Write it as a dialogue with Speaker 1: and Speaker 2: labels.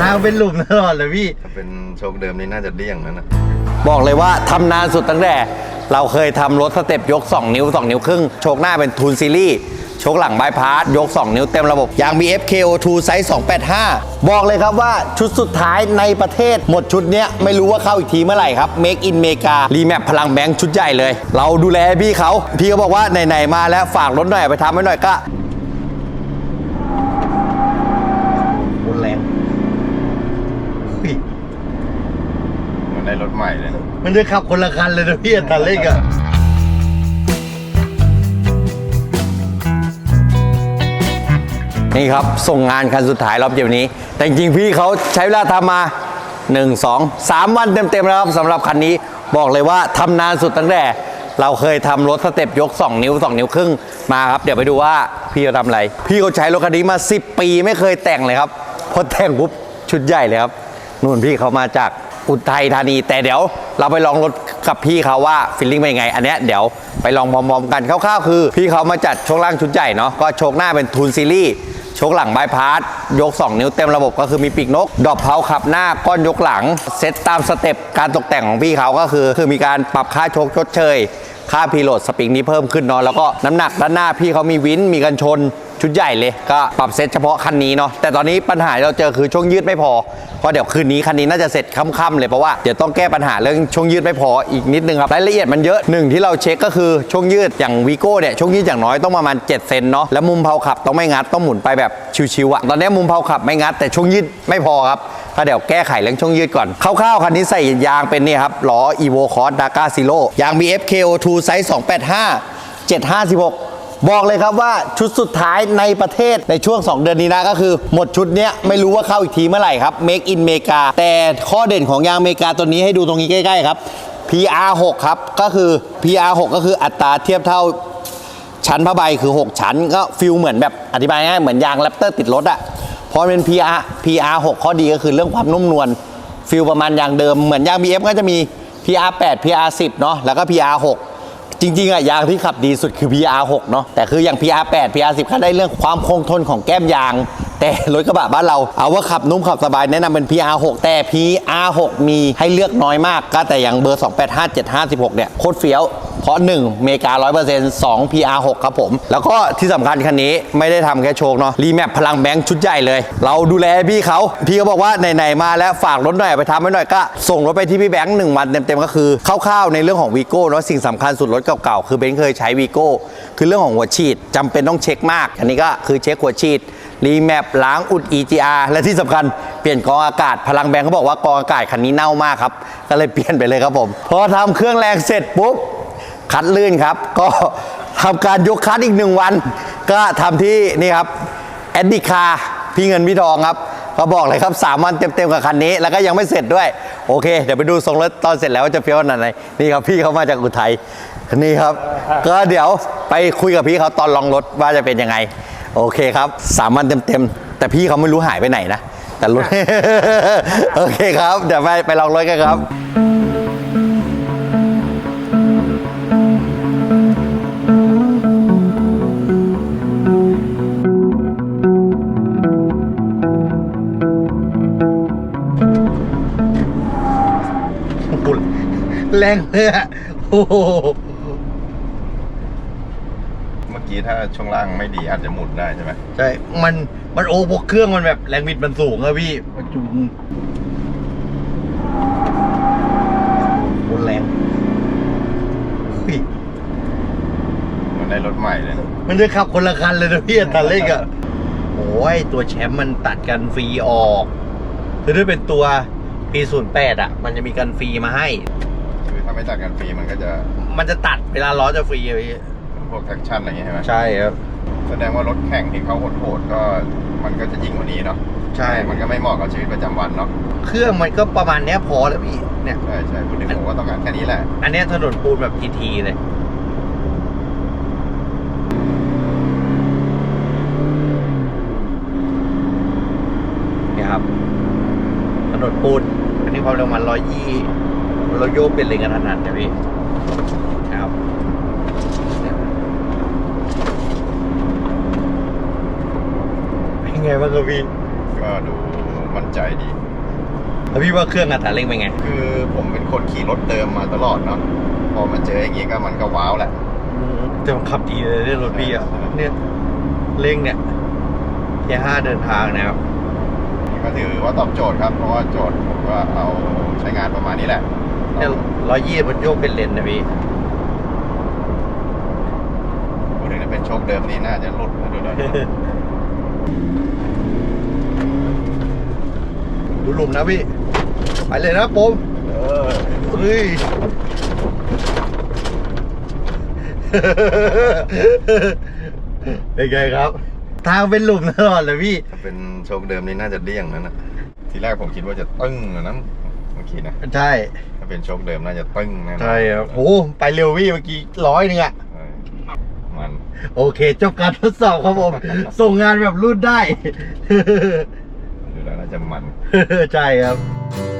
Speaker 1: ทางเป็นหลุมตลอดเลยพี่
Speaker 2: ถ้าเป็นโชคเดิมนี่น่าจะเลี่ยงนะนะ
Speaker 3: บอกเลยว่าทำนานสุดตั้งแต่ เราเคยทำรถสเต็ปยก 2 นิ้ว 2 นิ้วครึ่ง โชคหน้าเป็นทูนซีรีส์โชคหลังบายพาสยก 2 นิ้วเต็มระบบ ยางมี FKO2 ไซส์ 285 บอกเลยครับว่าชุดสุดท้ายในประเทศ หมดชุดเนี้ยไม่รู้ว่าเข้าอีกทีเมื่อไหร่ครับ Make in เมการีแมปพลังแบงค์ชุดใหญ่เลย เราดูแลพี่เขา พี่เขาบอกว่าไหนๆมาแล้วฝากรถหน่อยไปทำให้หน่อยก็
Speaker 1: บนแรงเฮ้ ย
Speaker 2: เหมันได้รถใหม่เลยนะ
Speaker 1: มันจะขับคนละคันเลยนะพี่อันตาเล็กอะ
Speaker 3: นี่ครับ ส่งงานคันสุดท้ายรอบเย็นนี้ แต่จริงๆพี่เขาใช้เวลาทำมา 1 2 3 วันเต็มๆแล้วครับสำหรับคันนี้บอกเลยว่าทำนานสุดตั้งแต่ เราเคยทำรถสเต็ปยก 2 นิ้ว 2 นิ้วครึ่งมาครับ เดี๋ยวไปดูว่าพี่เขาทำอะไร พี่เขาใช้รถคันนี้มา 10 ปีไม่เคยแต่งเลยครับพอแต่งปุ๊บชุดใหญ่เลยครับ นู่นพี่เขามาจากอุทัยธานี แต่เดี๋ยวเราไปลองรถกับพี่เขาว่าฟีลลิ่งเป็นยังไง อันเนี้ยเดี๋ยวไปลองพร้อมๆกันคร่าวๆคือ พี่เขามาจัดโชคล่างชุดใหญ่เนาะก็โชคหน้าเป็นทูนซีรีส์โชคหลังบายพาสยก 2 นิ้วเต็มระบบก็คือมีปีกนก ดอกเผาขับหน้าก้อนยกหลัง เซตตามสเต็ปการตกแต่งของพี่เขาก็คือ คือมีการปรับค่าโชคชดเชย ค่าพีโหลดสปริงนี้เพิ่มขึ้นเนาะแล้วก็น้ำหนักด้านหน้าพี่เขามีวินมีกันชน ชุดใหญ่เลยก็ปรับเซตเฉพาะคันนี้เนาะแต่ตอนนี้ปัญหาเราเจอคือช่วงยืดไม่พอเพราะเดี๋ยวคืนนี้คันนี้น่าจะเสร็จค่ำๆเลยเพราะว่าเดี๋ยวต้องแก้ปัญหาเรื่องช่วงยืดไม่พออีกนิดนึงครับรายละเอียดมันเยอะหนึ่งที่เราเช็คก็คือช่วงยืดอย่างวีโก้เนี่ยช่วงยืดอย่างน้อยต้องประมาณ7เซนเนาะแล้วมุมเผาขับต้องไม่งัดต้องหมุนไปแบบชิวๆอะตอนนี้มุมเผาขับไม่งัดแต่ช่วงยืดไม่พอครับก็เดี๋ยวแก้ไขเรื่องช่วงยืดก่อนคร่าวๆคันนี้ใส่ยางเป็นนี่ครับล้อ Evo Cross Dakar Zero ยางมี FKO2 ไซส์285 756 บอกเลยครับว่าชุดสุดท้ายในประเทศในช่วง 2 เดือนนี้นะก็คือ หมดชุดเนี้ยไม่รู้ว่าเข้าอีกทีเมื่อไหร่ครับ Make in เมกาแต่ข้อเด่นของยางเมกาตัวนี้ให้ดูตรงนี้ใกล้ ๆ ครับ PR6 ครับ ก็คือ PR6 ก็คืออัตราเทียบเท่าชั้นผ้าใบคือ 6 ชั้น ก็ฟิลเหมือนแบบอธิบายง่ายเหมือนยางแรปเตอร์ติดรถอะพอเป็น PR PR 6 ข้อดีก็คือเรื่องความนุ่มนวลฟิลประมาณยางเดิมเหมือนยาง BF ก็จะมี PR 8 PR 10 เนาะแล้วก็ PR 6 จริงๆอะยางที่ขับดีสุดคือ PR 6 เนาะแต่คืออย่าง PR 8 PR 10 ก็ได้เรื่องความคงทนของแก้มยาง แต่รถกระบะบ้านเราเอาว่าขับนุ่มขับสบายแนะนำเป็น PR 6 แต่ PR 6 มีให้เลือกน้อยมาก ก็แต่อย่างเบอร์ 285 756 เนี่ยโคตรเฟี้ยว เพราะ1เมกา100% 2 PR 6ครับผม แล้วก็ที่สำคัญคันนี้ไม่ได้ทำแค่โชคเนาะรีแมปพลังแบงค์ชุดใหญ่เลย เราดูแลพี่เขา พี่เขาบอกว่าไหนๆมาแล้วฝากรถหน่อยไปทำให้หน่อยก็ ส่งรถไปที่พี่แบงค์หนึ่งวันเต็มๆก็คือคร่าวๆในเรื่องของวีโก้เนาะสิ่งสำคัญสุดรถเก่าๆคือเบนซ์เคยใช้วีโก้คือเรื่องของหัวฉีดจำเป็นต้องเช็คมาก อันนี้ก็คือเช็คหัวฉีดรีแมปล้างอุด EGR และที่สำคัญเปลี่ยนกรองอากาศพลังแบงค์เขาบอกว่ากรองอากาศคันนี้เน่ามากครับ ก็เลยเปลี่ยนไปเลยครับผม พอทำเครื่องแรงเสร็จปุ๊บ คัดลื่นครับ ก็ทำการยกคัดอีกหนึ่งวัน ก็ทำที่นี่ครับแอดดิคาพี่เงินพี่ทองครับก็บอกเลยครับ 3 วันเต็มๆกับคันนี้ แล้วก็ยังไม่เสร็จด้วย โอเค เดี๋ยวไปดูทรงรถตอนเสร็จแล้วว่าจะเฟี้ยวขนาดไหนนี่ครับพี่เขามาจากอุทัยนี่ครับ ก็เดี๋ยวไปคุยกับพี่เขาตอนลองรถว่าจะเป็นยังไง โอเคครับสามวันเต็มๆแต่พี่เขาไม่รู้หายไปไหนนะแต่รถโอเคครับ เดี๋ยวไปไปลองรถกันครับ
Speaker 1: แรงเลยอะโอ้โห
Speaker 2: เมื่อกี้ถ้าช่วงล่างไม่ดีอาจจะหมุนได้ใช่ไหม
Speaker 1: ใช่ มันมันโอ้พวกเครื่องมันแบบแรงบิดมันสูงอะพี่มันจุงบนแรงเฮ้ย
Speaker 2: เหมันได้รถใหม่เลยนะ
Speaker 1: มันจะขับคนละคันเลยนะพี่อันตาเล็กอะโอ้ยตัวแชมป์มันตัดกันฟรีออก คือถ้าเป็นตัวปีศูนย์แปดอะมันจะมีกันฟรีมาให้
Speaker 2: คือ ถ้าไม่ตัดกันฟรีมันก็จะ
Speaker 1: มันจะตัดเวลาล้อจะฟรีอะพี่
Speaker 2: พวกแท็กชั่นอะไรอย่างเงี้ยใช่ไหม
Speaker 1: ใช่ครับ
Speaker 2: แสดงว่ารถแข่งที่เขาโหดๆก็มันก็จะยิ่งกว่านี้เนาะ
Speaker 1: ใช่
Speaker 2: มันก็ไม่เหมาะกับชีวิตประจำวันเนาะ
Speaker 1: เครื่องมันก็ประมาณเนี้ยพอแล้วพี่เนี่ย
Speaker 2: ใช่ใช่คุณถึงผมว่าต้องการแค่นี้แหละ
Speaker 1: อันเนี้ยถนนปูนแบบทีทีเลยเนี่ยครับ ถนนปูน อันนี้ความเร็วมันร้อยยี่ เราโยกเป็นเลนกันถนัดนะพี่นะครับเนี่ยเป็นไงบ้างครับพี่
Speaker 2: ก็ดูมั่นใจดี
Speaker 3: แล้วพี่ว่าเครื่องอัตราเร่งเป็นไง
Speaker 2: คือผมเป็นคนขี่รถเติมมาตลอดเนาะพอมาเจออย่างงี้ก็มันก็ว้าวแหละ
Speaker 3: จะบังคับดีเลยเนี่ยรถพี่อะเนี่ยเร่งเนี่ยแค่ห้าเดินทางนะครับ
Speaker 2: ก็ถือว่าตอบโจทย์ครับ เพราะว่าโจทย์ผมก็เอาใช้งานประมาณนี้แหละ
Speaker 3: เนี่ยร้อยยี่มันโยกเป็นเลนนะพี่
Speaker 2: พูดถึงถ้าเป็นโชคเดิมนี่น่าจะหลุดมาดูหน่อย
Speaker 3: ดูหลุมนะพี่ ไปเลยนะผม
Speaker 2: เออ
Speaker 3: เฮ้ยเป็นไงครับ ทางเป็นหลุมตลอดเลยพี่
Speaker 2: ถ้าเป็นโชคเดิมนี่น่าจะเลี่ยงนั่นนะทีแรกผมคิดว่าจะตึ้งนะนั้นเมื่อกี้นะ
Speaker 3: ใช่
Speaker 2: ถ้าเป็นโชคเดิมน่าจะตึ้งแน่นอน
Speaker 3: ใช่ครับโอ้ไปเร็วพี่เมื่อกี้ร้อยหนึ่งอะ
Speaker 2: เออมัน
Speaker 3: โอเคจบการทดสอบครับผม ส่งงานแบบรูดได้
Speaker 2: ดูแล้วน่าจะมัน
Speaker 3: ใช่ครับ
Speaker 2: เ